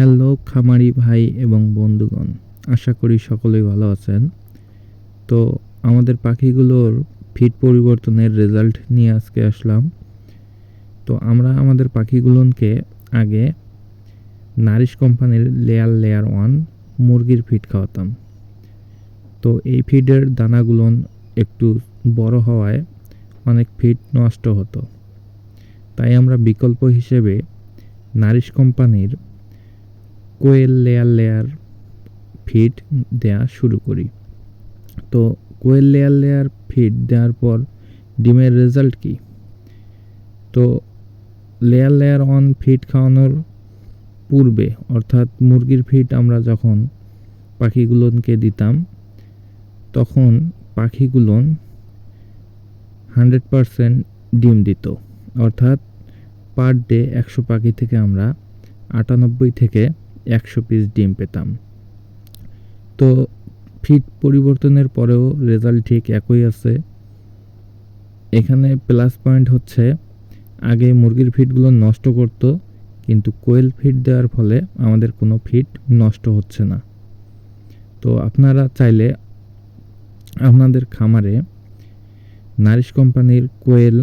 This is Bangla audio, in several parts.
হ্যালো খামারি ভাই এবং বন্ধুগণ, আশা করি সকলেই ভালো আছেন। তো আমাদের পাখিগুলোর ফিড পরিবর্তনের রেজাল্ট নিয়ে আজকে আসলাম। তো আমরা আমাদের পাখিগুলোকে আগে নারিশ কোম্পানির লেয়ার লেয়ার ওয়ান মুরগির ফিড খাওয়াতাম। তো এই ফিডের দানাগুলো একটু বড় হওয়ায় অনেক ফিড নষ্ট হতো। তাই আমরা বিকল্প হিসেবে নারিশ কোম্পানির কোয়েল লেয়ার লেয়ার ফিড দেয়া শুরু করি। তো কোয়েল লেয়ার লেয়ার ফিড দেওয়ার পর ডিমের রেজাল্ট কি? তো লেয়ার লেয়ার অন ফিড খাওয়ানোর পূর্বে, অর্থাৎ মুরগির ফিড আমরা যখন পাখিগুলোকে দিতাম, তখন পাখিগুলো হান্ড্রেড পারসেন্ট ডিম দিত। অর্থাৎ পার ডে একশো পাখি থেকে আমরা আটানব্বই থেকে একশো পিস ডিম পেতাম। তো ফিড পরিবর্তনের পরেও রেজাল্ট ঠিক একই আছে। এখানে প্লাস পয়েন্ট হচ্ছে, আগে মুরগির ফিডগুলো নষ্ট করত, কিন্তু কোয়েল ফিড দেওয়ার ফলে আমাদের কোনো ফিড নষ্ট হচ্ছে না। তো আপনারা চাইলে আপনাদের খামারে নারিশ কোম্পানির কোয়েল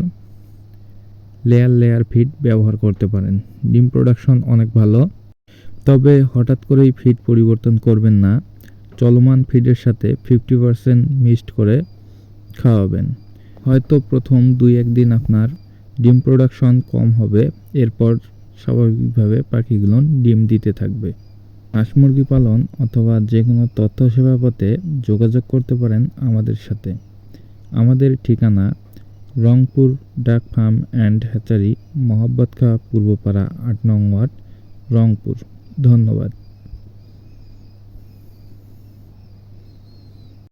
লেয়ার লেয়ার ফিড ব্যবহার করতে পারেন। ডিম প্রোডাকশন অনেক ভালো। তবে হঠাৎ করেই ফিড পরিবর্তন করবেন না, চলমান ফিডের সাথে ফিফটি পারসেন্ট মিক্সড করে খাওয়াবেন। হয়তো প্রথম দুই একদিন আপনার ডিম প্রোডাকশন কম হবে, এরপর স্বাভাবিকভাবে পাখিগুলো ডিম দিতে থাকবে। হাঁস মুরগি পালন অথবা যে কোনো তথ্য সেবা পথে যোগাযোগ করতে পারেন আমাদের সাথে। আমাদের ঠিকানা রংপুর ডাক ফার্ম অ্যান্ড হ্যাচারি মোহাম্মদ খা পূর্বপাড়া আট নং ওয়ার্ড, রংপুর। ধন্যবাদ।